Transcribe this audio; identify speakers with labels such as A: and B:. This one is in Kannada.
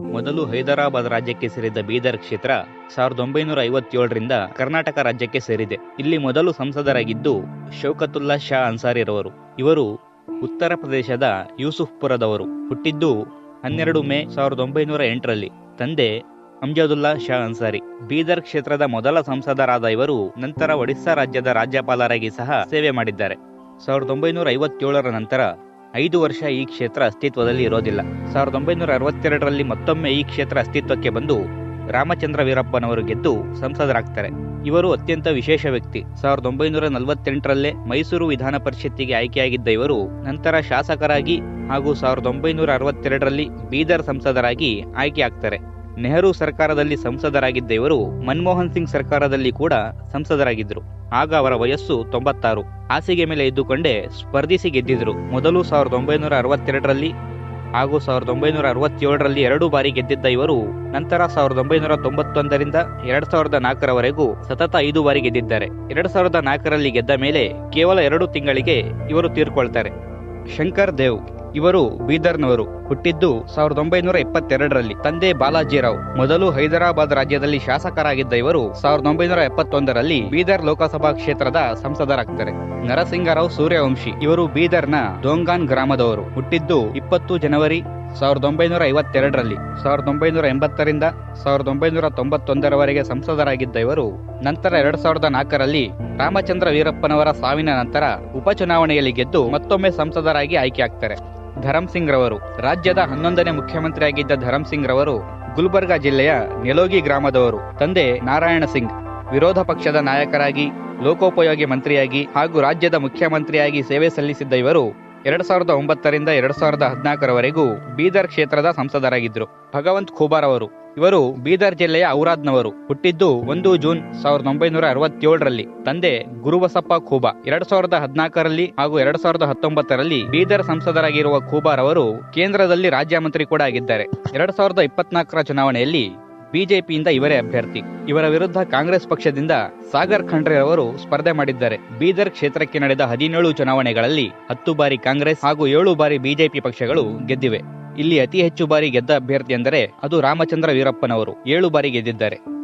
A: ಮೊದಲು ಹೈದರಾಬಾದ್ ರಾಜ್ಯಕ್ಕೆ ಸೇರಿದ ಬೀದರ್ ಕ್ಷೇತ್ರ ಸಾವಿರದ ಒಂಬೈನೂರ ಐವತ್ತೇಳರಿಂದ ಕರ್ನಾಟಕ ರಾಜ್ಯಕ್ಕೆ ಸೇರಿದೆ. ಇಲ್ಲಿ ಮೊದಲು ಸಂಸದರಾಗಿದ್ದು ಶೌಕತುಲ್ಲಾ ಶಾ ಅನ್ಸಾರಿ ರವರು ಇವರು ಉತ್ತರ ಪ್ರದೇಶದ ಯೂಸುಫ್ಪುರದವರು. ಹುಟ್ಟಿದ್ದು ಹನ್ನೆರಡು ಮೇ ಸಾವಿರದ ಒಂಬೈನೂರ ಎಂಟರಲ್ಲಿ. ತಂದೆ ಅಮ್ಜದುಲ್ಲಾ ಶಾ ಅನ್ಸಾರಿ. ಬೀದರ್ ಕ್ಷೇತ್ರದ ಮೊದಲ ಸಂಸದರಾದ ಇವರು ನಂತರ ಒಡಿಸ್ಸಾ ರಾಜ್ಯದ ರಾಜ್ಯಪಾಲರಾಗಿ ಸಹ ಸೇವೆ ಮಾಡಿದ್ದಾರೆ. ಸಾವಿರದ ಒಂಬೈನೂರ ಐವತ್ತೇಳರ ನಂತರ ಐದು ವರ್ಷ ಈ ಕ್ಷೇತ್ರ ಅಸ್ತಿತ್ವದಲ್ಲಿ ಇರೋದಿಲ್ಲ. ಸಾವಿರದ ಒಂಬೈನೂರ ಅರವತ್ತೆರಡರಲ್ಲಿ ಮತ್ತೊಮ್ಮೆ ಈ ಕ್ಷೇತ್ರ ಅಸ್ತಿತ್ವಕ್ಕೆ ಬಂದು ರಾಮಚಂದ್ರ ವೀರಪ್ಪನವರು ಗೆದ್ದು ಸಂಸದರಾಗ್ತಾರೆ. ಇವರು ಅತ್ಯಂತ ವಿಶೇಷ ವ್ಯಕ್ತಿ. ಸಾವಿರದ ಒಂಬೈನೂರ ನಲವತ್ತೆಂಟರಲ್ಲೇ ಮೈಸೂರು ವಿಧಾನ ಪರಿಷತ್ತಿಗೆ ಆಯ್ಕೆಯಾಗಿದ್ದ ಇವರು ನಂತರ ಶಾಸಕರಾಗಿ ಹಾಗೂ ಸಾವಿರದ ಒಂಬೈನೂರ ಅರವತ್ತೆರಡರಲ್ಲಿ ಬೀದರ್ ಸಂಸದರಾಗಿ ಆಯ್ಕೆ ಆಗ್ತಾರೆ ನೆಹರು ಸರ್ಕಾರದಲ್ಲಿ ಸಂಸದರಾಗಿದ್ದ ಇವರು ಮನಮೋಹನ್ ಸಿಂಗ್ ಸರ್ಕಾರದಲ್ಲಿ ಕೂಡ ಸಂಸದರಾಗಿದ್ದರು. ಆಗ ಅವರ ವಯಸ್ಸು ತೊಂಬತ್ತಾರು. ಹಾಸಿಗೆ ಮೇಲೆ ಇದ್ದುಕೊಂಡೇ ಸ್ಪರ್ಧಿಸಿ ಗೆದ್ದಿದ್ರು ಮೊದಲು ಸಾವಿರದ ಒಂಬೈನೂರ ಅರವತ್ತೆರಡರಲ್ಲಿ ಹಾಗೂ ಸಾವಿರದ ಒಂಬೈನೂರ ಅರವತ್ತೇಳರಲ್ಲಿ ಎರಡು ಬಾರಿ ಗೆದ್ದಿದ್ದ ಇವರು ನಂತರ ಸಾವಿರದ ಒಂಬೈನೂರ ತೊಂಬತ್ತೊಂದರಿಂದ ಎರಡ್ ಸಾವಿರದ ನಾಲ್ಕರವರೆಗೂ ಸತತ ಐದು ಬಾರಿ ಗೆದ್ದಿದ್ದಾರೆ. ಎರಡ್ ಸಾವಿರದ ನಾಲ್ಕರಲ್ಲಿ ಗೆದ್ದ ಮೇಲೆ ಕೇವಲ ಎರಡು ತಿಂಗಳಿಗೆ ಇವರು ತೀರ್ಕೊಳ್ತಾರೆ. ಶಂಕರ್ ದೇವ್ ಇವರು ಬೀದರ್ನವರು. ಹುಟ್ಟಿದ್ದು ಸಾವಿರದ ಒಂಬೈನೂರ ಇಪ್ಪತ್ತೆರಡರಲ್ಲಿ ತಂದೆ ಬಾಲಾಜಿರಾವ್. ಮೊದಲು ಹೈದರಾಬಾದ್ ರಾಜ್ಯದಲ್ಲಿ ಶಾಸಕರಾಗಿದ್ದ ಇವರು ಸಾವಿರದ ಒಂಬೈನೂರ ಎಪ್ಪತ್ತೊಂದರಲ್ಲಿ ಬೀದರ್ ಲೋಕಸಭಾ ಕ್ಷೇತ್ರದ ಸಂಸದರಾಗ್ತಾರೆ ನರಸಿಂಗರಾವ್ ಸೂರ್ಯವಂಶಿ. ಇವರು ಬೀದರ್ನ ದೋಂಗಾನ್ ಗ್ರಾಮದವರು. ಹುಟ್ಟಿದ್ದು ಇಪ್ಪತ್ತು ಜನವರಿ ಸಾವಿರದ ಒಂಬೈನೂರ ಐವತ್ತೆರಡರಲ್ಲಿ. ಸಾವಿರದ ಒಂಬೈನೂರ ಎಂಬತ್ತರಿಂದ ಸಾವಿರದ ಒಂಬೈನೂರ ತೊಂಬತ್ತೊಂದರವರೆಗೆ ಸಂಸದರಾಗಿದ್ದ ಇವರು, ನಂತರ ಎರಡ್ ಸಾವಿರದ ನಾಲ್ಕರಲ್ಲಿ ರಾಮಚಂದ್ರ ವೀರಪ್ಪನವರ ಸಾವಿನ ನಂತರ ಉಪಚುನಾವಣೆಯಲ್ಲಿ ಗೆದ್ದು ಮತ್ತೊಮ್ಮೆ ಸಂಸದರಾಗಿ ಆಯ್ಕೆ ಆಗ್ತಾರೆ ಧರಮ್ ಸಿಂಗ್ ರವರು ರಾಜ್ಯದ ಹನ್ನೊಂದನೇ ಮುಖ್ಯಮಂತ್ರಿಯಾಗಿದ್ದ ಧರಮ್ ಸಿಂಗ್ ರವರು ಗುಲ್ಬರ್ಗಾ ಜಿಲ್ಲೆಯ ನೆಲೋಗಿ ಗ್ರಾಮದವರು. ತಂದೆ ನಾರಾಯಣ ಸಿಂಗ್. ವಿರೋಧ ಪಕ್ಷದ ನಾಯಕರಾಗಿ, ಲೋಕೋಪಯೋಗಿ ಮಂತ್ರಿಯಾಗಿ ಹಾಗೂ ರಾಜ್ಯದ ಮುಖ್ಯಮಂತ್ರಿಯಾಗಿ ಸೇವೆ ಸಲ್ಲಿಸಿದ್ದ ಇವರು ಎರಡ್ ಸಾವಿರದ ಒಂಬತ್ತರಿಂದ ಎರಡ್ ಸಾವಿರದ ಹದಿನಾಲ್ಕರವರೆಗೂ ಬೀದರ್ ಕ್ಷೇತ್ರದ ಸಂಸದರಾಗಿದ್ದರು. ಭಗವಂತ್ ಖೂಬಾರ್ ಅವರು ಇವರು ಬೀದರ್ ಜಿಲ್ಲೆಯ ಔರಾದ್ನವರು. ಹುಟ್ಟಿದ್ದು ಒಂದು ಜೂನ್ ಸಾವಿರದ ಒಂಬೈನೂರ ಅರವತ್ತೇಳರಲ್ಲಿ. ತಂದೆ ಗುರುಬಸಪ್ಪ ಖೂಬಾ. ಎರಡ್ ಸಾವಿರದ ಹದಿನಾಲ್ಕರಲ್ಲಿ ಹಾಗೂ ಎರಡ್ ಸಾವಿರದ ಹತ್ತೊಂಬತ್ತರಲ್ಲಿ ಬೀದರ್ ಸಂಸದರಾಗಿರುವ ಖೂಬಾರ್ ಅವರು ಕೇಂದ್ರದಲ್ಲಿ ರಾಜ್ಯ ಮಂತ್ರಿ ಕೂಡ ಆಗಿದ್ದಾರೆ. ಎರಡ್ ಸಾವಿರದ ಇಪ್ಪತ್ನಾಲ್ಕರ ಚುನಾವಣೆಯಲ್ಲಿ ಬಿಜೆಪಿಯಿಂದ ಇವರೇ ಅಭ್ಯರ್ಥಿ. ಇವರ ವಿರುದ್ಧ ಕಾಂಗ್ರೆಸ್ ಪಕ್ಷದಿಂದ ಸಾಗರ್ ಖಂಡ್ರೆ ಅವರು ಸ್ಪರ್ಧೆ ಮಾಡಿದ್ದಾರೆ. ಬೀದರ್ ಕ್ಷೇತ್ರಕ್ಕೆ ನಡೆದ ಹದಿನೇಳು ಚುನಾವಣೆಗಳಲ್ಲಿ ಹತ್ತು ಬಾರಿ ಕಾಂಗ್ರೆಸ್ ಹಾಗೂ ಏಳು ಬಾರಿ ಬಿಜೆಪಿ ಪಕ್ಷಗಳು ಗೆದ್ದಿವೆ. ಇಲ್ಲಿ ಅತಿ ಹೆಚ್ಚು ಬಾರಿ ಗೆದ್ದ ಅಭ್ಯರ್ಥಿ ಎಂದರೆ ಅದು ರಾಮಚಂದ್ರ ವೀರಪ್ಪನವರು. ಏಳು ಬಾರಿ ಗೆದ್ದಿದ್ದಾರೆ.